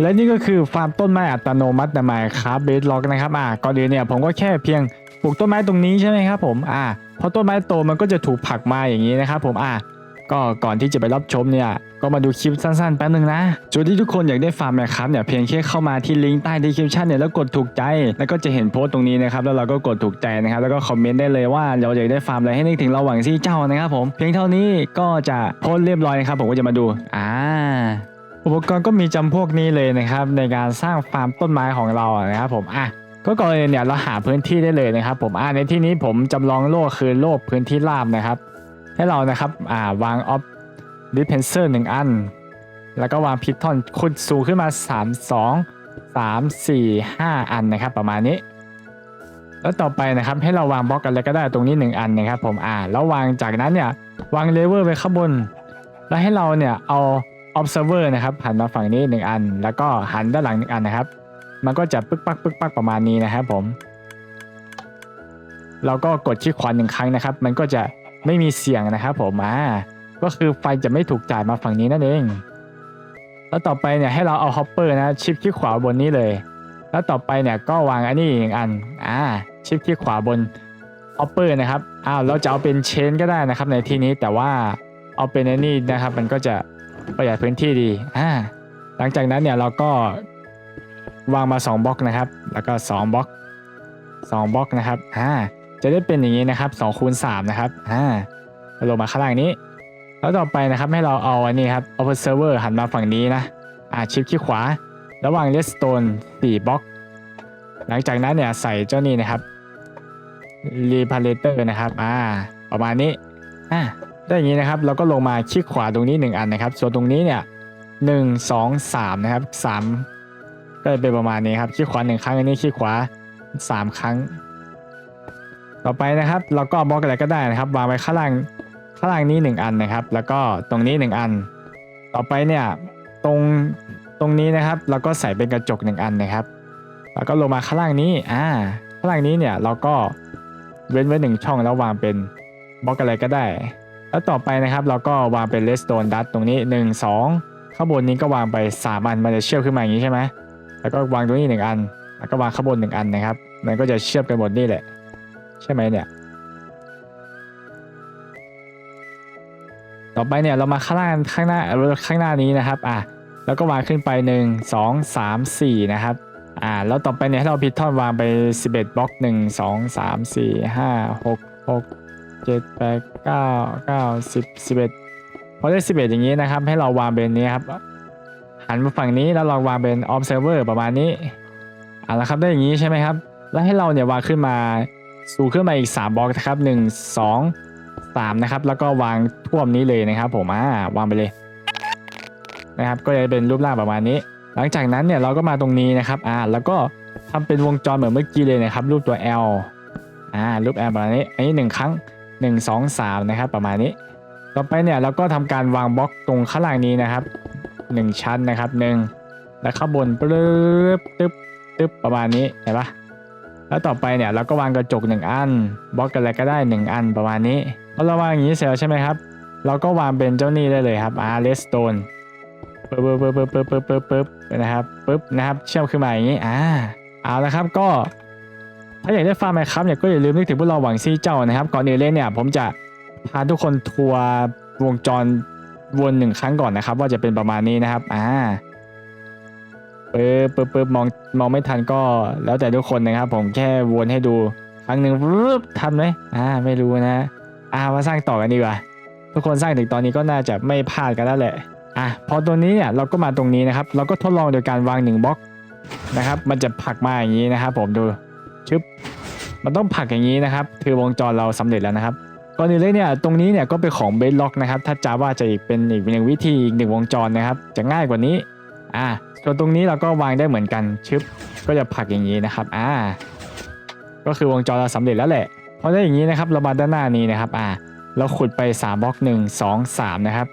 และนี่ก็คือฟาร์มต้นไม้อัตโนมัติในไมค์ครับเบสล็อกนะครับอ่าก่อนอื่นเนี่ยผมก็แค่เพียงปลูกต้นไม้ตรงนี้ใช่ไหมครับผมอ่าพอต้นไม้โตมันก็จะถูกผลักมาอย่างนี้นะครับผมอ่าก็ก่อนที่จะไปรับชมเนี่ยก็มาดูคลิปสั้นๆแป๊บนึงนะส่วนที่ทุกคนอยากได้ฟาร์มแมคครับเนี่ยเพียงแค่เข้ามาที่ลิงก์ใต้ดีคริปชันเนี่ยแล้วกดถูกใจ แล้วก็จะเห็นโพสต์ตรงนี้นะครับแล้วเราก็กดถูกใจนะครับแล้วก็คอมเมนต์ได้เลยว่าเราอยากได้ฟาร์มอะไรให้นึกถึงเราหวังซี่เจ้านะครับผมเพียงเท่านี้ก็จะโพสต์เรียบร้อยนะครับผมก็จะมาดูอ่า อุปกรณ์ก็มีจำพวกนี้เลยนะครับในการสร้างฟาร์มต้นไม้ของเรานะครับผมอะก็ก่อนอื่นเนี่ยเราหาพื้นที่ได้เลยนะครับ ผมอะในที่นี้ผมจำลองโลกคือโลกพื้นที่ราบนะครับ ให้เรานะครับอ่าวางออฟดิเพนเซอร์หนึ่งอัน แล้วก็วางพิทอนขุดสูงขึ้นมา 3 2 3 4 5 อันนะครับ ประมาณนี้ แล้วต่อไปนะครับให้เราวางบล็อกอะไรก็ได้ตรงนี้ 1 อันนะครับ ผมอ่าแล้ววางจากนั้นเนี่ยวางเลเวอร์ไว้ข้างบน แล้วให้เราเนี่ยเอา observer นะครับหันมาฝั่งนี้หนึ่งอัน แล้วก็หันด้านหลังหนึ่งอันนะครับ มันก็จะปึ๊กปักปึ๊กปักประมาณนี้นะครับผมเราก็กดที่ขวาหนึ่งครั้งนะครับ มันก็จะไม่มีเสียงนะครับผมอ่าก็คือไฟจะไม่ถูกจ่ายมาฝั่งนี้นั่นเอง แล้วต่อไปเนี่ยให้เราเอา hopper นะชิปที่ขวาบนนี้เลย แล้วต่อไปเนี่ยก็วางอันนี้อีกอันอ่าชิปที่ขวาบน hopper นะครับอ้าวเราจะเอาเป็นเชนก็ได้นะครับในที่นี้แต่ว่าเอาเป็นอันนี้นะครับ มันก็จะ ประหยัดพื้นที่ดีอ่าหลังจากนั้นเนี่ยเราก็วางมา 2บล็อกนะครับ แล้วก็2บล็อก2บล็อกนะครับอ่าจะได้เป็นอย่างนี้นะครับ2คูณ3นะครับอ่าลงมาข้างล่างนี้ แล้วต่อไปนะครับให้เราเอาอันนี้ครับ observer หันมาฝั่งนี้นะอ่าชิปที่ขวา ระหว่าง redstone 4บล็อก หลังจากนั้นเนี่ยใส่เจ้านี่นะครับ reparator นะครับ อ่า ประมาณนี้ อ่า ได้อย่างนี้นะครับเราก็ลงมาคลิกขวาตรงนี้ 1 อันนะครับ ส่วนตรงนี้เนี่ยหนึ่งสองสามนะครับสามก็จะเป็นประมาณนี้ครับคลิกขวาหนึ่งครั้งอันนี้คลิกขวาสามครั้ง ต่อไปนะครับ เราก็บล็อกอะไรก็ได้นะครับ วางไว้ข้างล่างข้างล่างนี้ 1 อันนะครับ แล้วก็ตรงนี้ 1 อัน ต่อไปเนี่ยตรงตรงนี้นะครับเราก็ใส่เป็นกระจก 1 อันนะครับ แล้วก็ลงมาข้างล่างนี้อ่าข้างล่างนี้เนี่ยเราก็เว้นไว้หนึ่งช่องแล้ววางเป็นบล็อกอะไรก็ได้ แล้วต่อไปนะครับเราก็วางเป็นเลสโตนดัตตรงนี้ 1 2 ข้างบนนี้ก็วางไป 3 อันมันจะเชื่อมขึ้นมาอย่างนี้ใช่ไหมแล้วก็วางตรงนี้ 1 อัน แล้วก็วางข้างบน 1 อันนะครับ มันก็จะเชื่อมกันหมดนี่แหละ ใช่ไหมเนี่ย ต่อไปเนี่ยเรามาข้างล่าข้างหน้าข้างหน้านี้นะครับอะแล้วก็วางขึ้นไป 1 2 3 4 นะครับอ่าแล้วต่อไปเนี่ยให้เราพิททอนวางไป 11บล็อก 1 2 3 4 5 6 6 เจ็ดแปดเก้าเก้าสิบสิบเอ็ดพอได้สิบเอ็ดอย่างนี้นะครับ ให้เราวางเป็นนี้ครับหันมาฝั่งนี้แล้วเราวางเป็น observer ประมาณนี้อะแล้วครับได้อย่างนี้ใช่ไหมครับ แล้วให้เราเนี่ยวางขึ้นมาสู่ขึ้นมาอีก3บล็อกนะครับ 1 2 3นะครับ แล้วก็วางท่วมนี้เลยนะครับ ผมอ่าวางไปเลยนะครับ ก็จะเป็นรูปร่างประมาณนี้ หลังจากนั้นเนี่ยเราก็มาตรงนี้นะครับอ่าแล้วก็ทำเป็นวงจรเหมือนเมื่อกี้เลยนะครับ รูปตัว L อ่ารูป L ประมาณนี้อันนี้หนึ่งครั้ง 1 2 3 นะครับ ประมาณนี้ ต่อไปเนี่ยเราก็ทำการวางบล็อกตรงข้างล่างนี้นะครับ 1 ชั้นนะครับ 1 แล้วข้างบนปึ๊บตึ๊บตึ๊บประมาณนี้เห็นปะแล้วต่อไปเนี่ยเราก็วางกระจก 1 อันบล็อกอะไรก็ได้ 1 อันประมาณนี้พอเราวางอย่างนี้เสร็จใช่ไหมครับ เราก็วางเป็นเจ้านี่ได้เลยครับอาร์เรสโตนปึ๊บปึ๊บปึ๊บปึ๊บปึ๊บปึ๊บปึ๊บนะครับปึ๊บนะครับ เชื่อมขึ้นมาอย่างนี้อ่าเอาละครับก็ ถ้าอยากได้ฟาร์มไหมครับเนี่ยก็อย่าลืมนึกถึงพวกเราหวังซี่เจ้านะครับ ก่อนอื่นเลยเนี่ยผมจะพาทุกคนทัวร์วงจรวนหนึ่งครั้งก่อนนะครับ ว่าจะเป็นประมาณนี้นะครับอ่าปึ๊บปึ๊บปึ๊บมองมองไม่ทันก็แล้วแต่ทุกคนนะครับ ผมแค่วนให้ดูครั้งหนึ่งปึ๊บทันไหมอ่าไม่รู้นะอ่ามาสร้างต่อกันดีกว่าทุกคนสร้างถึงตอนนี้ก็น่าจะไม่พลาดกันแล้วแหละอะพอตัวนี้เนี่ยเราก็มาตรงนี้นะครับ เราก็ทดลองโดยการวางหนึ่งบล็อกนะครับ มันจะผลักมาอย่างนี้นะครับ ผมดู ชึบมันต้องผลักอย่างนี้นะครับ คือวงจรเราสำเร็จแล้วนะครับก่อนอื่นเลยเนี่ยตรงนี้เนี่ยก็เป็นของเบสล็อกนะครับ ถ้าจาว่าจะอีกเป็นอีกหนึ่งวิธีอีกหนึ่งวงจรนะครับ จะง่ายกว่านี้อ่าส่วนตรงนี้เราก็วางได้เหมือนกันชึบก็จะผลักอย่างนี้นะครับอ่าก็คือวงจรเราสำเร็จแล้วแหละพอได้อย่างนี้นะครับเรามาด้านหน้านี้นะครับอ่าเราขุดไป 3บล็อก 1 2 3 นะครับ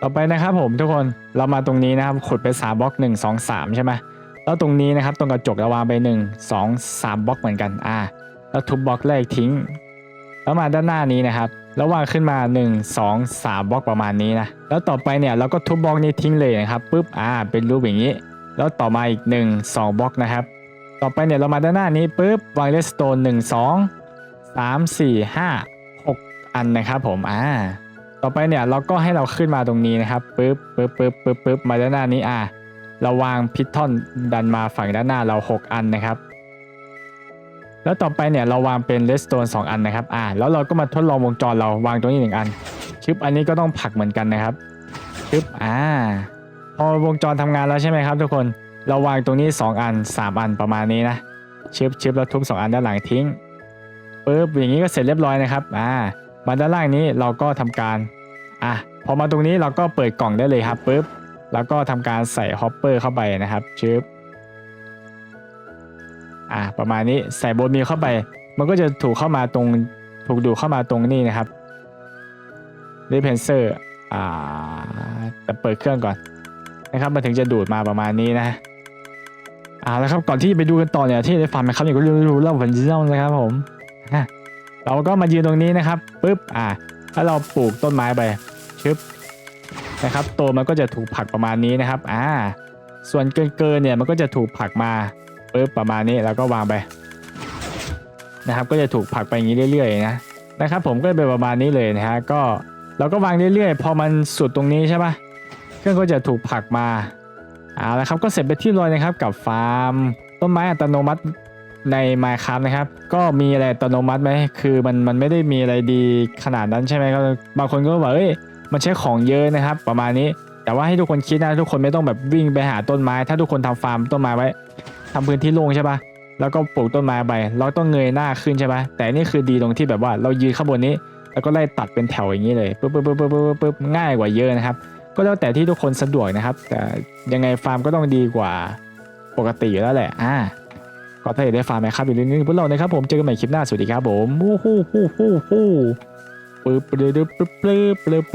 ต่อไปนะครับผมทุกคนเรามาตรงนี้นะครับขุดไป3บล็อก 1 2 3 ใช่ไหม แล้วตรงนี้นะครับตรงกระจกเราวางไป1 2 3บล็อกเหมือนกันอ่าแล้วทุบบล็อกแรกทิ้ง แล้วมาด้านหน้านี้นะครับแล้ววางขึ้นมา 1 2 3บล็อกประมาณนี้นะแล้วต่อไปเนี่ยเราก็ทุบบล็อกนี้ทิ้งเลยนะครับปุ๊บอ่าเป็นรูปอย่างนี้ แล้วต่อมาอีก 1 2บล็อกนะครับ ต่อไปเนี่ยเรามาด้านหน้านี้ปุ๊บวางเลสโตนหนึ่งสองสามสี่ห้าหกอันนะครับผมอ่าต่อไปเนี่ยเราก็ให้เราขึ้นมาตรงนี้นะครับปุ๊บปุ๊บปุ๊บปุ๊บปุ๊บมาด้านหน้านี้อ่า เราวางพิททอนดันมาฝั่งด้านหน้าเรา 6 อันนะครับ แล้วต่อไปเนี่ยเราวางเป็นเลสโตน2อันนะครับอ่าแล้วเราก็มาทดลองวงจรเราวางตรงนี้หนึ่งอันชึบอันนี้ก็ต้องผลักเหมือนกันนะครับชึบอ่าพอวงจรทำงานแล้วใช่ไหมครับ ทุกคนเราวางตรงนี้ 2 อัน 3 อันประมาณนี้นะชึบชึบแล้วทุบ2 อันด้านหลังทิ้งปุ๊บอย่างนี้ก็เสร็จเรียบร้อยนะครับอ่ามาด้านล่างนี้เราก็ทำการอะพอมาตรงนี้เราก็เปิดกล่องได้เลยครับปุ๊บ แล้วก็ทำการใส่ฮอปเปอร์เข้าไปนะครับชึบอะประมาณนี้ใส่โบนมีเข้าไป มันก็จะถูกเข้ามาตรงถูกดูดเข้ามาตรงนี้นะครับรีเพนเซอร์อ่าแต่เปิดเครื่องก่อนนะครับมันถึงจะดูดมาประมาณนี้นะอ่าแล้วครับก่อนที่จะไปดูกันต่อเนี่ยที่ได้ฟังนะครับอย่างก็รู้เล่าผลเล่านะครับผมอะเราก็มายืนตรงนี้นะครับปุ๊บอ่าถ้าเราปลูกต้นไม้ไปชึบ นะครับตัวมันก็จะถูกผลักประมาณนี้นะครับอ่าส่วนเกินเกินเนี่ยมันก็จะถูกผลักมาปุ๊บประมาณนี้แล้วก็วางไปนะครับก็จะถูกผลักไปอย่างนี้เรื่อยๆนะนะครับ ผมก็เป็นประมาณนี้เลยนะฮะก็เราก็วางเรื่อยๆ พอมันสุดตรงนี้ใช่ปะเครื่องก็จะถูกผลักมาเอาละครับก็เสร็จไปที่รอยนะครับกับฟาร์มต้นไม้อัตโนมัติใน Minecraft นะครับ ก็มีอะไรอัตโนมัติไหมคือมันมันไม่ได้มีอะไรดีขนาดนั้นใช่ไหมก็บางคนก็บอกเอ้ย มันใช้ของเยอะนะครับ ประมาณนี้ แต่ว่าให้ทุกคนคิดนะทุกคนไม่ต้องแบบวิ่งไปหาต้นไม้ ถ้าทุกคนทำฟาร์มต้นไม้ไว้ทำพื้นที่โล่งใช่ปะแล้วก็ปลูกต้นไม้ไปเราต้องเงยหน้าขึ้นใช่ไหมแต่นี่คือดีตรงที่แบบว่าเรายืนข้างบนนี้ แล้วก็ไล่ตัดเป็นแถวอย่างนี้เลยปุ๊บปุ๊บปุ๊บปุ๊บปุ๊บง่ายกว่าเยอะนะครับ ก็แล้วแต่ที่ทุกคนสะดวกนะครับ แต่ยังไงฟาร์มก็ต้องดีกว่าปกติอยู่แล้วแหละ อ่าก็ถ้าอยากได้ฟาร์มไหมครับอย่าลืมนึกพวกเรานะครับผม เจอกันใหม่คลิปหน้า สวัสดีครับผมวู้ฮู้ฮู้ฮู้ฮู้ปึ๊บปึ๊บปึ๊บปึ๊บปึ๊บ